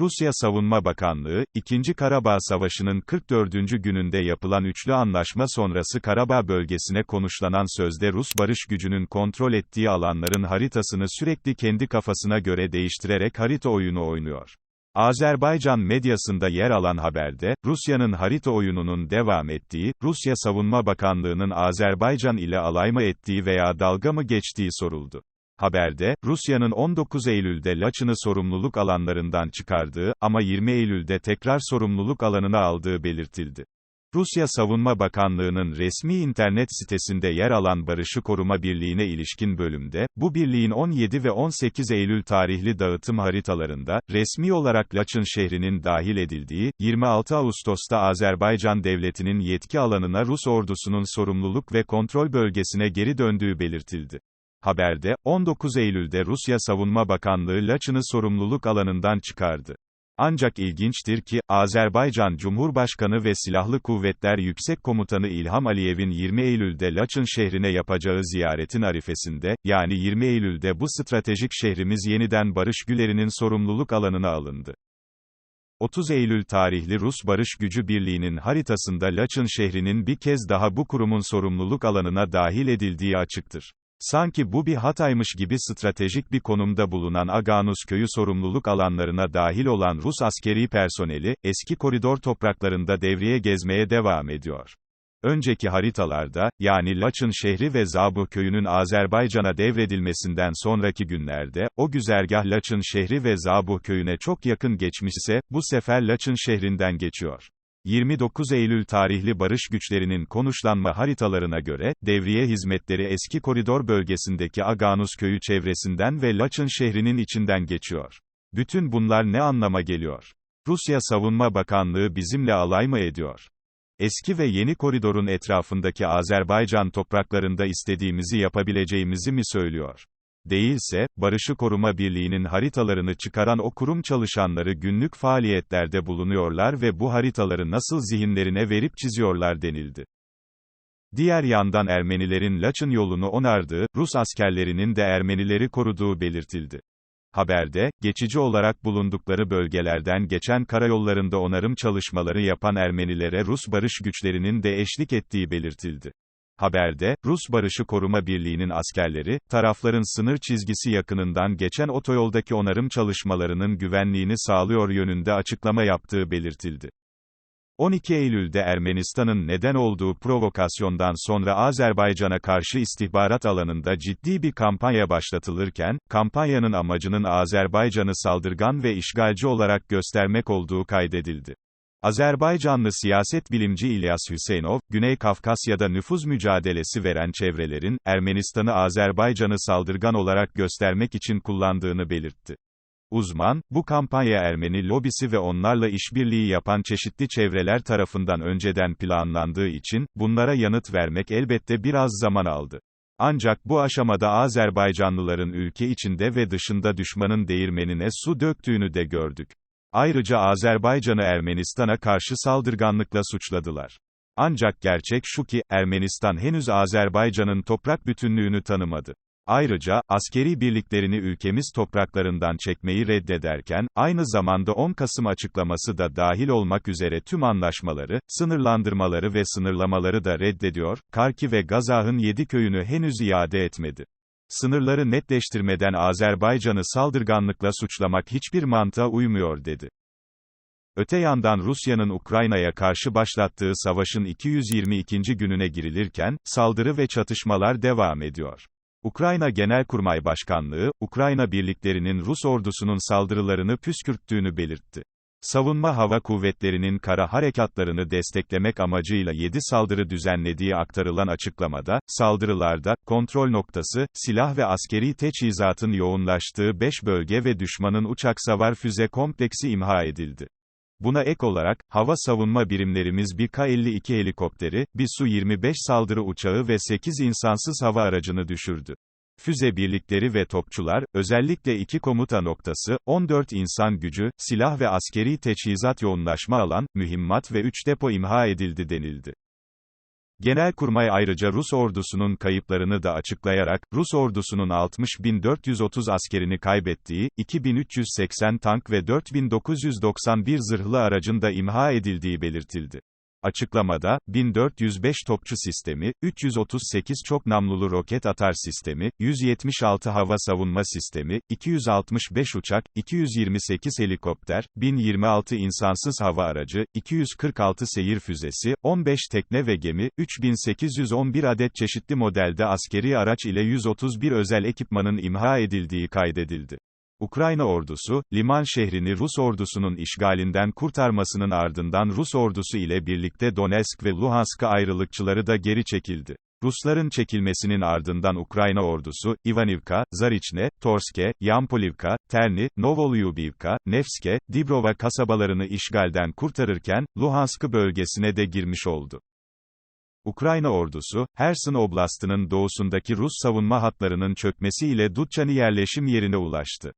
Rusya Savunma Bakanlığı, 2. Karabağ Savaşı'nın 44. gününde yapılan üçlü anlaşma sonrası Karabağ bölgesine konuşlanan sözde Rus barış gücünün kontrol ettiği alanların haritasını sürekli kendi kafasına göre değiştirerek harita oyunu oynuyor. Azerbaycan medyasında yer alan haberde, Rusya'nın harita oyununun devam ettiği, Rusya Savunma Bakanlığı'nın Azerbaycan ile alay mı ettiği veya dalga mı geçtiği soruldu. Haberde, Rusya'nın 19 Eylül'de Laçın'ı sorumluluk alanlarından çıkardığı ama 20 Eylül'de tekrar sorumluluk alanına aldığı belirtildi. Rusya Savunma Bakanlığı'nın resmi internet sitesinde yer alan Barışı Koruma Birliği'ne ilişkin bölümde, bu birliğin 17 ve 18 Eylül tarihli dağıtım haritalarında, resmi olarak Laçın şehrinin dahil edildiği, 26 Ağustos'ta Azerbaycan Devleti'nin yetki alanına Rus ordusunun sorumluluk ve kontrol bölgesine geri döndüğü belirtildi. Haberde, 19 Eylül'de Rusya Savunma Bakanlığı Laçın'ı sorumluluk alanından çıkardı. Ancak ilginçtir ki, Azerbaycan Cumhurbaşkanı ve Silahlı Kuvvetler Yüksek Komutanı İlham Aliyev'in 20 Eylül'de Laçın şehrine yapacağı ziyaretin arifesinde, yani 20 Eylül'de bu stratejik şehrimiz yeniden Barış Güler'inin sorumluluk alanına alındı. 30 Eylül tarihli Rus Barış Gücü Birliği'nin haritasında Laçın şehrinin bir kez daha bu kurumun sorumluluk alanına dahil edildiği açıktır. Sanki bu bir hataymış gibi stratejik bir konumda bulunan Aganus köyü sorumluluk alanlarına dahil olan Rus askeri personeli, eski koridor topraklarında devriye gezmeye devam ediyor. Önceki haritalarda, yani Laçın şehri ve Zabu köyünün Azerbaycan'a devredilmesinden sonraki günlerde, o güzergah Laçın şehri ve Zabu köyüne çok yakın geçmişse, bu sefer Laçın şehrinden geçiyor. 29 Eylül tarihli barış güçlerinin konuşlanma haritalarına göre, devriye hizmetleri eski koridor bölgesindeki Aganus köyü çevresinden ve Laçın şehrinin içinden geçiyor. Bütün bunlar ne anlama geliyor? Rusya Savunma Bakanlığı bizimle alay mı ediyor? Eski ve yeni koridorun etrafındaki Azerbaycan topraklarında istediğimizi yapabileceğimizi mi söylüyor? Değilse, Barışı Koruma Birliği'nin haritalarını çıkaran o kurum çalışanları günlük faaliyetlerde bulunuyorlar ve bu haritaları nasıl zihinlerine verip çiziyorlar denildi. Diğer yandan Ermenilerin Laçın yolunu onardığı, Rus askerlerinin de Ermenileri koruduğu belirtildi. Haberde, geçici olarak bulundukları bölgelerden geçen karayollarında onarım çalışmaları yapan Ermenilere Rus barış güçlerinin de eşlik ettiği belirtildi. Haberde, Rus Barışı Koruma Birliği'nin askerleri, tarafların sınır çizgisi yakınından geçen otoyoldaki onarım çalışmalarının güvenliğini sağlıyor yönünde açıklama yaptığı belirtildi. 12 Eylül'de Ermenistan'ın neden olduğu provokasyondan sonra Azerbaycan'a karşı istihbarat alanında ciddi bir kampanya başlatılırken, kampanyanın amacının Azerbaycan'ı saldırgan ve işgalci olarak göstermek olduğu kaydedildi. Azerbaycanlı siyaset bilimci İlyas Hüseyinov, Güney Kafkasya'da nüfuz mücadelesi veren çevrelerin, Ermenistan'ı Azerbaycan'ı saldırgan olarak göstermek için kullandığını belirtti. Uzman, bu kampanya Ermeni lobisi ve onlarla işbirliği yapan çeşitli çevreler tarafından önceden planlandığı için, bunlara yanıt vermek elbette biraz zaman aldı. Ancak bu aşamada Azerbaycanlıların ülke içinde ve dışında düşmanın değirmenine su döktüğünü de gördük. Ayrıca Azerbaycan'ı Ermenistan'a karşı saldırganlıkla suçladılar. Ancak gerçek şu ki, Ermenistan henüz Azerbaycan'ın toprak bütünlüğünü tanımadı. Ayrıca, askeri birliklerini ülkemiz topraklarından çekmeyi reddederken, aynı zamanda 10 Kasım açıklaması da dahil olmak üzere tüm anlaşmaları, sınırlandırmaları ve sınırlamaları da reddediyor, Karki ve Gazah'ın 7 köyünü henüz iade etmedi. Sınırları netleştirmeden Azerbaycan'ı saldırganlıkla suçlamak hiçbir mantığa uymuyor dedi. Öte yandan Rusya'nın Ukrayna'ya karşı başlattığı savaşın 222. gününe girilirken, saldırı ve çatışmalar devam ediyor. Ukrayna Genelkurmay Başkanlığı, Ukrayna birliklerinin Rus ordusunun saldırılarını püskürttüğünü belirtti. Savunma Hava Kuvvetleri'nin kara harekatlarını desteklemek amacıyla 7 saldırı düzenlediği aktarılan açıklamada, saldırılarda, kontrol noktası, silah ve askeri teçhizatın yoğunlaştığı 5 bölge ve düşmanın uçak savar füze kompleksi imha edildi. Buna ek olarak, hava savunma birimlerimiz bir K-52 helikopteri, bir Su-25 saldırı uçağı ve 8 insansız hava aracını düşürdü. Füze birlikleri ve topçular, özellikle iki komuta noktası, 14 insan gücü, silah ve askeri teçhizat yoğunlaşma alan, mühimmat ve 3 depo imha edildi denildi. Genelkurmay ayrıca Rus ordusunun kayıplarını da açıklayarak, Rus ordusunun 60.430 askerini kaybettiği, 2.380 tank ve 4.991 zırhlı aracın da imha edildiği belirtildi. Açıklamada, 1405 topçu sistemi, 338 çok namlulu roket atar sistemi, 176 hava savunma sistemi, 265 uçak, 228 helikopter, 1026 insansız hava aracı, 246 seyir füzesi, 15 tekne ve gemi, 3811 adet çeşitli modelde askeri araç ile 131 özel ekipmanın imha edildiği kaydedildi. Ukrayna ordusu, Liman şehrini Rus ordusunun işgalinden kurtarmasının ardından Rus ordusu ile birlikte Donetsk ve Luhansk'a ayrılıkçıları da geri çekildi. Rusların çekilmesinin ardından Ukrayna ordusu, Ivanivka, Zariçne, Torske, Yampolivka, Terni, Novolyubivka, Nevske, Dibrova kasabalarını işgalden kurtarırken, Luhansk'ı bölgesine de girmiş oldu. Ukrayna ordusu, Herson Oblast'ının doğusundaki Rus savunma hatlarının çökmesiyle Dutçani yerleşim yerine ulaştı.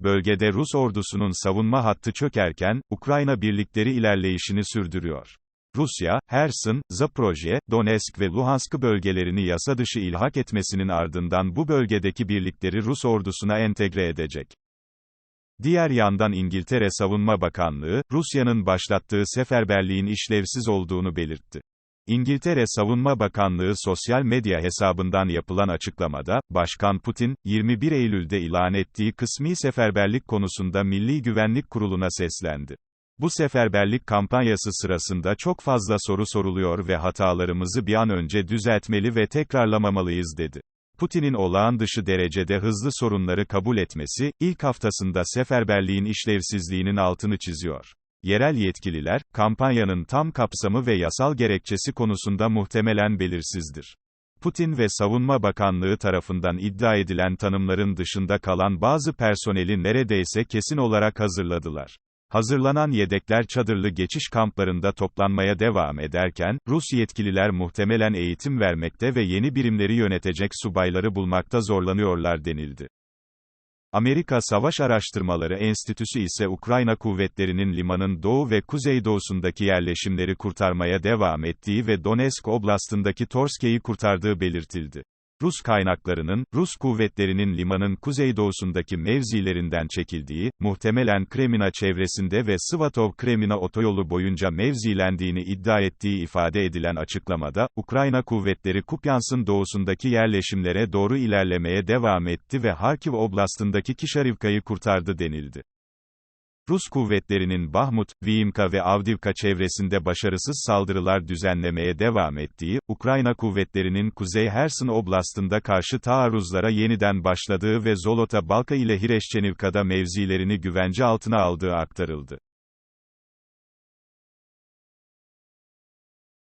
Bölgede Rus ordusunun savunma hattı çökerken, Ukrayna birlikleri ilerleyişini sürdürüyor. Rusya, Herson, Zaporojye, Donetsk ve Luhansk bölgelerini yasa dışı ilhak etmesinin ardından bu bölgedeki birlikleri Rus ordusuna entegre edecek. Diğer yandan İngiltere Savunma Bakanlığı, Rusya'nın başlattığı seferberliğin işlevsiz olduğunu belirtti. İngiltere Savunma Bakanlığı sosyal medya hesabından yapılan açıklamada, Başkan Putin, 21 Eylül'de ilan ettiği kısmi seferberlik konusunda Milli Güvenlik Kurulu'na seslendi. Bu seferberlik kampanyası sırasında çok fazla soru soruluyor ve hatalarımızı bir an önce düzeltmeli ve tekrarlamamalıyız dedi. Putin'in olağan dışı derecede hızlı sorunları kabul etmesi, ilk haftasında seferberliğin işlevsizliğinin altını çiziyor. Yerel yetkililer, kampanyanın tam kapsamı ve yasal gerekçesi konusunda muhtemelen belirsizdir. Putin ve Savunma Bakanlığı tarafından iddia edilen tanımların dışında kalan bazı personeli neredeyse kesin olarak hazırladılar. Hazırlanan yedekler çadırlı geçiş kamplarında toplanmaya devam ederken, Rus yetkililer muhtemelen eğitim vermekte ve yeni birimleri yönetecek subayları bulmakta zorlanıyorlar denildi. Amerika Savaş Araştırmaları Enstitüsü ise Ukrayna kuvvetlerinin limanın doğu ve kuzeydoğusundaki yerleşimleri kurtarmaya devam ettiği ve Donetsk oblastındaki Torske'yi kurtardığı belirtildi. Rus kaynaklarının, Rus kuvvetlerinin limanın kuzeydoğusundaki mevzilerinden çekildiği, muhtemelen Kremina çevresinde ve Svatov-Kremina otoyolu boyunca mevzilendiğini iddia ettiği ifade edilen açıklamada, Ukrayna kuvvetleri Kupyans'ın doğusundaki yerleşimlere doğru ilerlemeye devam etti ve Harkiv oblastındaki Kişarivka'yı kurtardı denildi. Rus kuvvetlerinin Bahmut, Viimka ve Avdivka çevresinde başarısız saldırılar düzenlemeye devam ettiği, Ukrayna kuvvetlerinin Kuzey Herson Oblast'ında karşı taarruzlara yeniden başladığı ve Zolota Balka ile Hireşçenivka'da mevzilerini güvence altına aldığı aktarıldı.